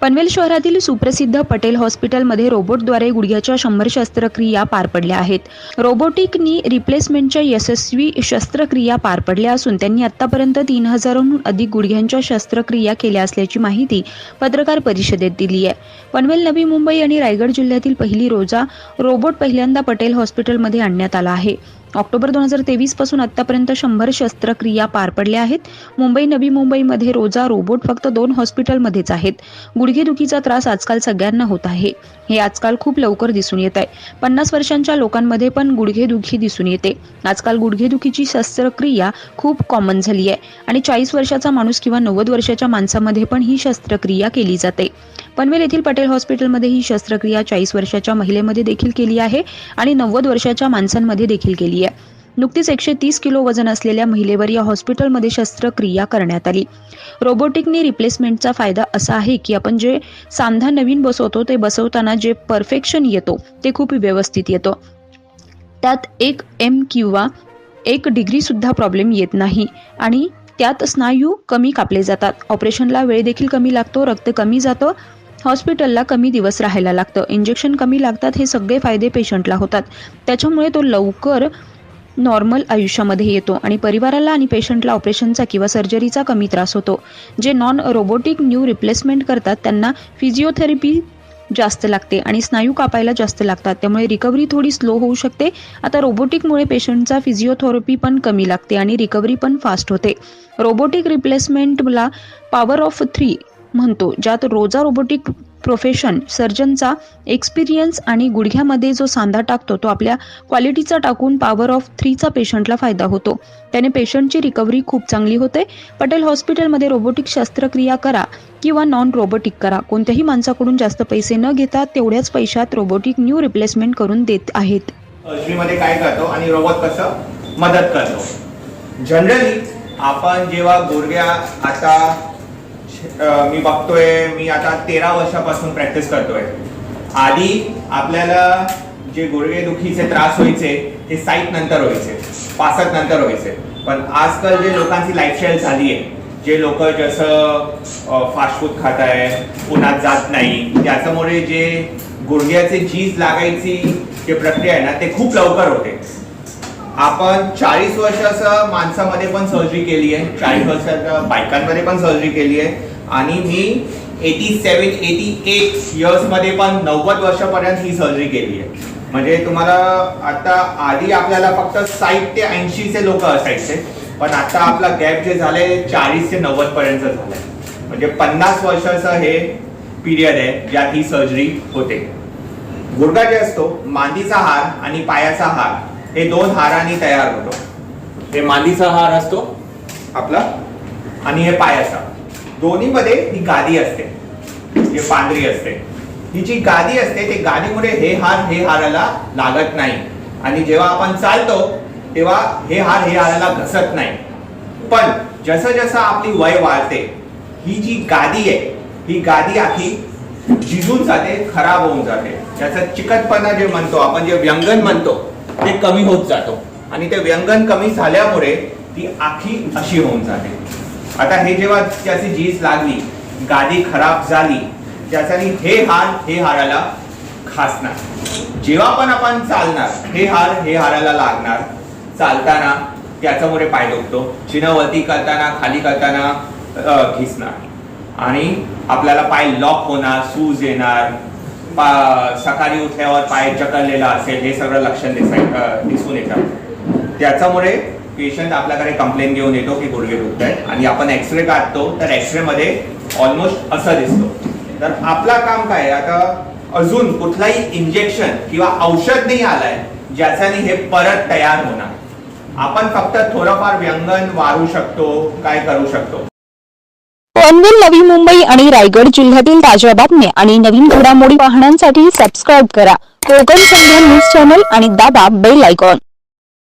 पनवेल शहरातील सुप्रसिद्ध पटेल हॉस्पिटलमध्ये रोबोटद्वारे गुडघ्याच्या शंभर शस्त्रक्रिया पार पडल्या आहेत. रोबोटिक नी रिप्लेसमेंटच्या यशस्वी शस्त्रक्रिया पार पडल्या असून त्यांनी आतापर्यंत तीन हजारांहून अधिक गुडघ्यांच्या शस्त्रक्रिया केल्या असल्याची माहिती पत्रकार परिषदेत दिली आहे. पनवेल नवी मुंबई आणि रायगड जिल्ह्यातील पहिली रोजा रोबोट पहिल्यांदा पटेल हॉस्पिटलमध्ये आणण्यात आला आहे. ऑक्टोबर दोन हजार तेवीसपासून आतापर्यंत शंभर शस्त्रक्रिया पार पडल्या आहेत. मुंबई नवी मुंबईमध्ये रोजा रोबोट फक्त दोन हॉस्पिटलमध्येच आहेत. गुडघेदुखीचा त्रास आजकाल सगळ्यांना होत आहे. हे आजकाल खूप लवकर दिसून येत आहे. पन्नास वर्षांच्या लोकांमध्ये पण गुडघेदुखी दिसून येते. आजकाल गुडघेदुखीची शस्त्रक्रिया खूप कॉमन झाली आहे. आणि चाळीस वर्षाचा माणूस किंवा नव्वद वर्षाच्या माणसामध्ये पण ही शस्त्रक्रिया केली जाते. पनवेल येथील पटेल हॉस्पिटलमध्ये ही शस्त्रक्रिया चाळीस वर्षाच्या महिलेमध्ये देखील केली आहे आणि नव्वद वर्षाच्या माणसांमध्ये देखील केली आहे. नुकतीच एकशे तीस किलो वजन असलेल्या महिलेवर या हॉस्पिटलमध्ये शस्त्रक्रिया करण्यात आली. रोबोटिकनी रिप्लेसमेंटचा फायदा असा आहे की आपण जे सांधा नवीन बसवतो ते बसवताना जे परफेक्शन येतो ते खूप व्यवस्थित येतं. त्यात एक एम किंवा एक डिग्रीसुद्धा प्रॉब्लेम येत नाही आणि त्यात स्नायू कमी कापले जातात. ऑपरेशनला वेळ देखील कमी लागतो रक्त कमी जातं हॉस्पिटलला कमी दिवस राहायला लागतं. इंजेक्शन कमी लागतात हे सगळे फायदे पेशंटला होतात. त्याच्यामुळे तो लवकर नॉर्मल आयुष्यामध्ये येतो आणि परिवाराला आणि पेशंटला ऑपरेशनचा किंवा सर्जरीचा कमी त्रास होतो. जे नॉन रोबोटिक न्यू रिप्लेसमेंट करतात त्यांना फिजिओथेरपी जास्त लागते आणि स्नायू कापायला जास्त लागतात. त्यामुळे रिकव्हरी थोडी स्लो होऊ शकते. आता रोबोटिकमुळे पेशंटचा फिजिओथेरपी पण कमी लागते आणि रिकव्हरी पण फास्ट होते. रोबोटिक रिप्लेसमेंटला पॉवर ऑफ थ्री म्हणतो ज्यात रोजा रोबोटिक प्रोफेशन सर्जनचा एक्सपिरियन्स आणि गुडघ्यामध्ये जो सांधा टाकतो तो आपल्या क्वालिटीचा टाकून पॉवर ऑफ थ्रीचा पेशंटला फायदा होतो. त्याने पेशंटची रिकव्हरी खूप चांगली होते. पटेल हॉस्पिटलमध्ये रोबोटिक शस्त्रक्रिया करा किंवा नॉन रोबोटिक करा. कोणत्याही माणसाकडून जास्त पैसे न घेता तेवढ्याच पैशात रोबोटिक न्यू रिप्लेसमेंट करून देत आहेत. मध्ये काय करतो आणि रोबोट कसं मदत करतो? जनरली आपण जेव्हा गुडघ्या आता मी बघतोय मी आता तेरा वर्षापासून प्रॅक्टिस करतोय. आधी आपल्याला जे गुडघेदुखीचे त्रास व्हायचे ते साईट नंतर व्हायचे पासत नंतर व्हायचे. पण आजकाल जे लोकांची लाईफस्टाईल झाली आहे जे लोक जसं फास्ट फूड खात आहे उन्हात जात नाही त्याच्यामुळे जे गुडघ्याचे जीज लागायची जे प्रक्रिया आहे ना ते खूप लवकर होते. आपण चाळीस वर्षाचं माणसामध्ये पण सर्जरी केली आहे चाळीस वर्षाच्या बायकांमध्ये पण सर्जरी केली आहे. आणि मी एटी सेवन एटी एट इयर्समध्ये पण नव्वद वर्षापर्यंत ही सर्जरी केली आहे. म्हणजे तुम्हाला आता आधी आपल्याला फक्त साठ ते ऐंशीचे लोक असायचे पण आता आपला गॅप जे झाले चाळीस ते नव्वद पर्यंत झालाय. म्हणजे पन्नास वर्षाचं हे पिरियड आहे ज्यात ही सर्जरी होते. गुडघा जे असतो मांदीचा हार आणि पायाचा हार हे दोन हारांनी तयार होतो. हे मांदीचा हार असतो? आपला आणि हे पायाचा. दोन्हीमध्ये ही गादी असते. हे पांढरी असते. ही जी गादी असते ते गादीमुळे हे हार हे हाराला लागत नाही. आणि जेव्हा आपण चालतो तेव्हा हे हार हे हाराला घसत नाही. पण जसं जसं आपली वय वाढते ही जी गादी आहे ही गादी आखी झिजून जाते खराब होऊन जाते. त्याचा चिकटपणा जे म्हणतो आपण जे व्यंगन म्हणतो ते कमी होत जातो. आणि ते व्यंगन कमी झाल्यामुळे ती आखी अशी होऊन जाते. आता हे जेव्हा त्याची झीज लागली गादी खराब झाली त्याच्याने हे हार हे हाराला खासणार. जेव्हा पण आपण चालणार हे हार हे हाराला लागणार चालताना त्याच्यामुळे पाय दुखतो चिन्हवरती करताना खाली करताना घिसणार. आणि आपल्याला पाय लॉक होणार सूज येणार पा- सकाळी उठल्यावर पाय चकललेला असेल हे सगळं लक्षण दिसाय दिसून येतात. त्याच्यामुळे पेशंट आपल्याकडे कंप्लेन घेऊन येतो की गुडघे दुखत आहेत आणि आपण एक्सरे काढतो तर एक्सरे मध्ये ऑलमोस्ट असं दिसतो. तर आपला काम काय आता अजून कुठलाही इंजेक्शन किंवा औषध नाही आलंय ज्याच्याने हे परत तयार होणार. आपण फक्त थोडंफार व्यंगन वाढू शकतो काय करू शकतो? पनवेल नवी मुंबई आणि रायगड जिल्ह्यातील ताज्या बातम्या आणि नवीन घडामोडी पाहण्यासाठी सबस्क्राईब करा. कोकण संध्या न्यूज चॅनल आणि दाबा बेल आयकॉन